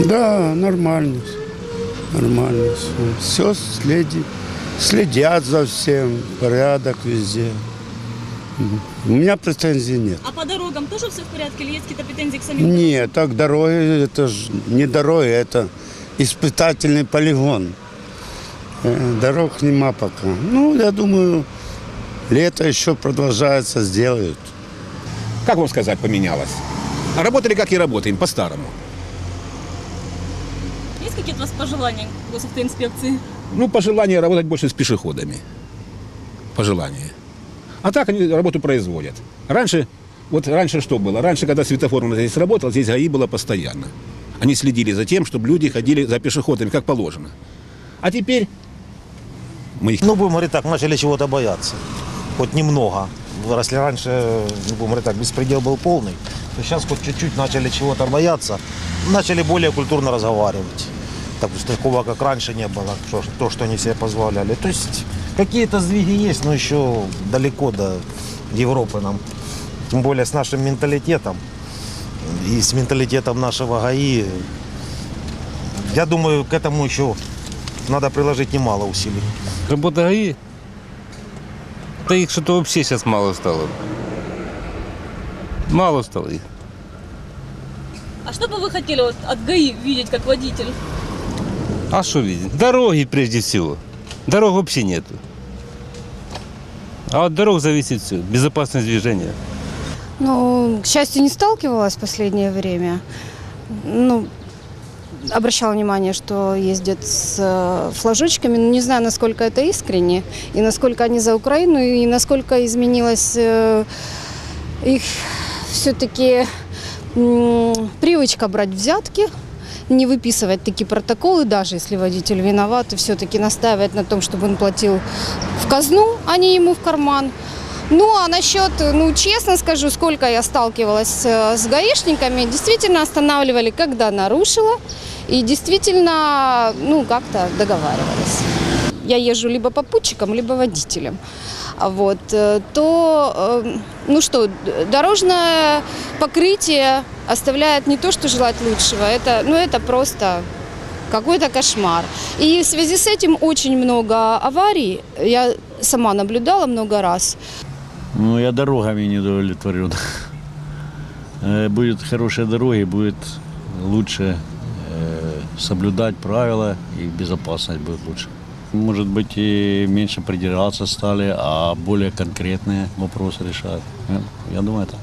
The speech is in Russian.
Да, нормально. Нормально все. Все следи, следят за всем, порядок везде. У меня претензий нет. А по дорогам тоже все в порядке или есть какие-то претензии к самим? Нет, так дороги, это же не дороги, это испытательный полигон. Э, Дорог нема пока. Ну, я думаю, лето еще продолжается, сделают. Как вам сказать, поменялось? А работали, как и работаем, по-старому. Есть какие-то у вас пожелания госавтоинспекции? Ну, пожелание работать больше с пешеходами. Пожелание. А так они работу производят. Раньше, вот раньше что было? Раньше, когда светофор у нас здесь работал, здесь ГАИ было постоянно. Они следили за тем, чтобы люди ходили за пешеходами, как положено. А теперь мы их Ну, будем говорить так, начали чего-то бояться. Хоть немного. Если раньше, ну, будем говорить так, беспредел был полный, то сейчас хоть чуть-чуть начали чего-то бояться, начали более культурно разговаривать. Что такого, как раньше, не было, что- то, что они себе позволяли. То есть какие-то сдвиги есть, но еще далеко до Европы нам. Тем более с нашим менталитетом и с менталитетом нашего ГАИ. Я думаю, к этому еще надо приложить немало усилий. Работа ГАИ? Да их что-то вообще сейчас мало стало. Мало стало их. А что бы вы хотели вот от ГАИ видеть как водитель? А что видеть? Дороги прежде всего. Дорог вообще нету. А от дорог зависит все. Безопасность движения. Ну, к счастью, не сталкивалась в последнее время. Ну, обращала внимание, что ездят с э, флажочками, но не знаю, насколько это искренне, и насколько они за Украину, и насколько изменилась э, их все-таки привычка брать взятки, не выписывать такие протоколы, даже если водитель виноват, и все-таки настаивать на том, чтобы он платил в казну, а не ему в карман. Ну, а насчет, ну, честно скажу, сколько я сталкивалась э, с гаишниками, действительно останавливали, когда нарушила, и действительно, ну, как-то договаривались. Я езжу либо попутчиком, либо водителем. А Вот, э, то, э, ну что, дорожное покрытие оставляет не то, что желать лучшего, это, ну, это просто какой-то кошмар. И в связи с этим очень много аварий. Я сама наблюдала много раз. Ну, я дорогами не удовлетворен. Э, Будут хорошие дороги, будет лучше э, соблюдать правила и безопасность будет лучше. Может быть, и меньше придираться стали, а более конкретные вопросы решать. Я- Я думаю, это.